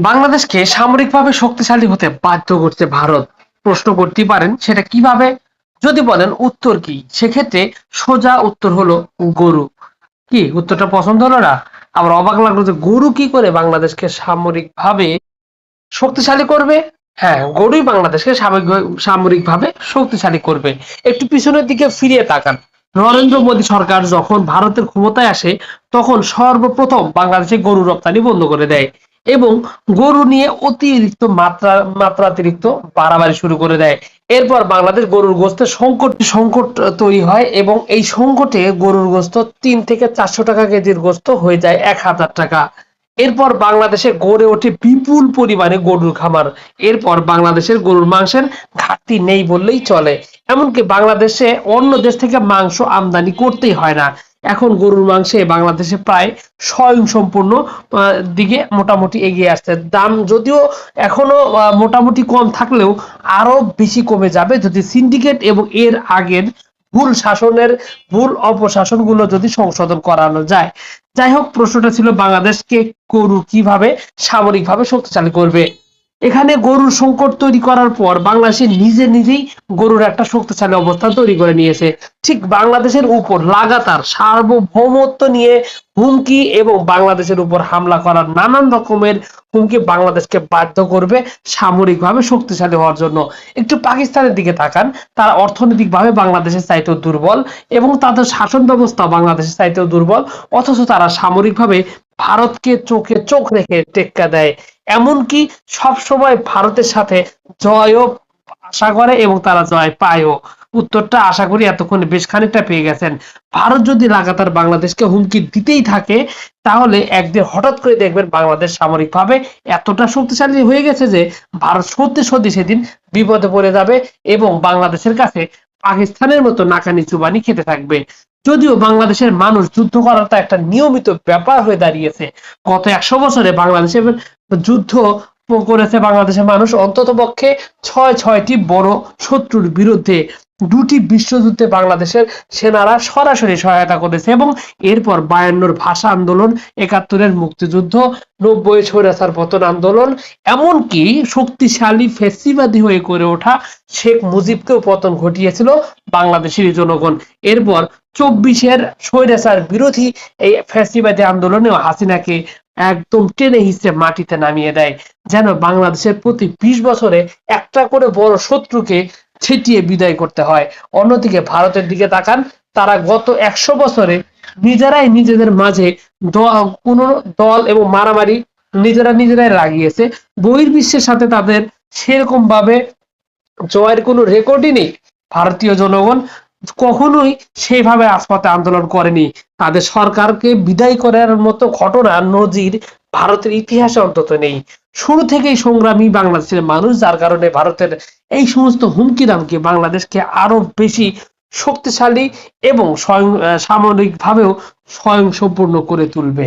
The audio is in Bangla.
বাংলাদেশকে সামরিকভাবে শক্তিশালী হতে বাধ্য করছে ভারত। প্রশ্ন করতে পারেন, সেটা কীভাবে? যদি বলেন উত্তর কি? সেক্ষেত্রে সোজা উত্তর হলো গরু। কি? উত্তরটা পছন্দ হলো না? আবার অবাক লাগল যে গরু কি করে বাংলাদেশকে সামরিকভাবে শক্তিশালী করবে? হ্যাঁ গরুই বাংলাদেশকে সামরিক সামরিকভাবে শক্তিশালী করবে। একটু পিছনের দিকে ফিরিয়ে তাকান। নরেন্দ্র মোদী সরকার যখন ভারতের ক্ষমতায় আসে, তখন সর্বপ্রথম বাংলাদেশে গরু রপ্তানি বন্ধ করে দেয়। এবং গরু নিয়ে অতিরিক্ত মাত্রা, মাত্রাতিরিক্ত বাড়াবাড়ি শুরু করে দেয়। এরপর বাংলাদেশ গরুর গোস্তের সংকট সংকট তৈরি হয় এবং এই সংকটে গরুর গোস্ত তিন থেকে চারশো টাকা কেজির গোস্ত হয়ে যায় এক হাজার টাকা। এরপর বাংলাদেশে গড়ে ওঠে বিপুল পরিমাণে গরুর খামার। এরপর বাংলাদেশের গরুর মাংসের ঘাটতি নেই বললেই চলে। এমনকি বাংলাদেশে অন্য দেশ থেকে মাংস আমদানি করতেই হয় না। এখন গরুর মাংসে বাংলাদেশে প্রায় স্বয়ং সম্পূর্ণ আহ, দিকে মোটামুটি এগিয়ে আসছে। দাম যদিও এখনও মোটামুটি কম থাকলেও আরও বেশি কমে যাবে যদি সিন্ডিকেট এবং এর আগের ভুল শাসনের ভুল অপশাসনগুলো যদি সংশোধন করানো যায়। যাই হোক প্রশ্নটা ছিল বাংলাদেশকে গরু কীভাবে সামরিকভাবে শক্তিশালী করবে? এখানে গরুর সংকট তৈরি করার পর বাংলাদেশে নিজে নিজেই গরুর একটা শক্তিশালী অবস্থান তৈরি করে নিয়েছে। ঠিক বাংলাদেশের উপর লাগাতার সার্বভৌমত্ব নিয়ে হুমকি এবং বাংলাদেশের উপর হামলা করার নানান রকমের হুমকি বাংলাদেশকে বাধ্য করবে সামরিকভাবে শক্তিশালী হওয়ার জন্য। একটু পাকিস্তানের দিকে তাকান, তারা অর্থনৈতিকভাবে বাংলাদেশের চাইতেও দুর্বল এবং তাদের শাসন ব্যবস্থা বাংলাদেশের চাইতেও দুর্বল, অথচ তারা সামরিকভাবে ভারতকে চোখে চোখ রেখে টেক্কা দেয়। এমনকি সবসময় ভারতের সাথে জয়ও আশা করে এবং তারা জয় পায়ও। উত্তরটা আশা করি এতক্ষণে বেশ খানিকটা পেয়ে গেছেন। ভারত যদি লাগাতার বাংলাদেশকে হুমকি দিতেই থাকে, তাহলে একদিন হঠাৎ করে দেখবেন বাংলাদেশ সামরিকভাবে এতটা শক্তিশালী হয়ে গেছে যে, ভারত সত্যি সত্যি সেদিন বিপদে পড়ে যাবে এবং বাংলাদেশের কাছে পাকিস্তানের মতো নাকানি চুবানি খেতে থাকবে। যদিও বাংলাদেশের মানুষ যুদ্ধ করাটা একটা নিয়মিত ব্যাপার হয়ে দাঁড়িয়েছে। গত একশো বছরে বাংলাদেশের যুদ্ধ করেছে বাংলাদেশের মানুষ অন্তত পক্ষে ছয় ছয়টি বড় শত্রুর বিরুদ্ধে। দুটি বিশ্বযুদ্ধে বাংলাদেশের সেনারা সরাসরি সহায়তা করেছে এবং এরপর বায়ান্নর ভাষা আন্দোলন, একাত্তরের মুক্তিযুদ্ধ নব্বই স্বৈরাচার পতন আন্দোলন, এমনকি শক্তিশালী ফেসিবাদী হয়ে করে ওঠা শেখ মুজিবকেও পতন ঘটিয়েছিল বাংলাদেশের জনগণ। এরপর চব্বিশের স্বৈরাচার বিরোধী এই ফ্যাসিবাদী আন্দোলনেও হাসিনাকে একদম টেনে হিসেবে মাটিতে নামিয়ে দেয়, যেন বাংলাদেশের প্রতি বিশ বছরে একটা করে বড় শত্রুকে ছিটিয়ে বিদায় করতে হয়। অন্যদিকে ভারতের দিকে তাকান, তারা গত একশো বছরে নিজেরাই নিজেদের মাঝে কোনো দল এবং মারামারি নিজেরা নিজেরাই লাগিয়েছে বহির্বিশ্বের সাথে তাদের সেরকম ভাবে জয়ের কোনো রেকর্ডই নেই। ভারতীয় জনগণ কখনোই সেইভাবে রাজপথে আন্দোলন করেনি। তাদের সরকারকে বিদায় করার মতো ঘটনা নজির ভারতের ইতিহাসে অন্তত নেই। শুরু থেকেই সংগ্রামী বাংলাদেশের মানুষ, যার কারণে ভারতের এই সমস্ত হুমকি দামকে বাংলাদেশকে আরও বেশি শক্তিশালী এবং স্বয়ং সামরিকভাবেও স্বয়ংসম্পূর্ণ করে তুলবে।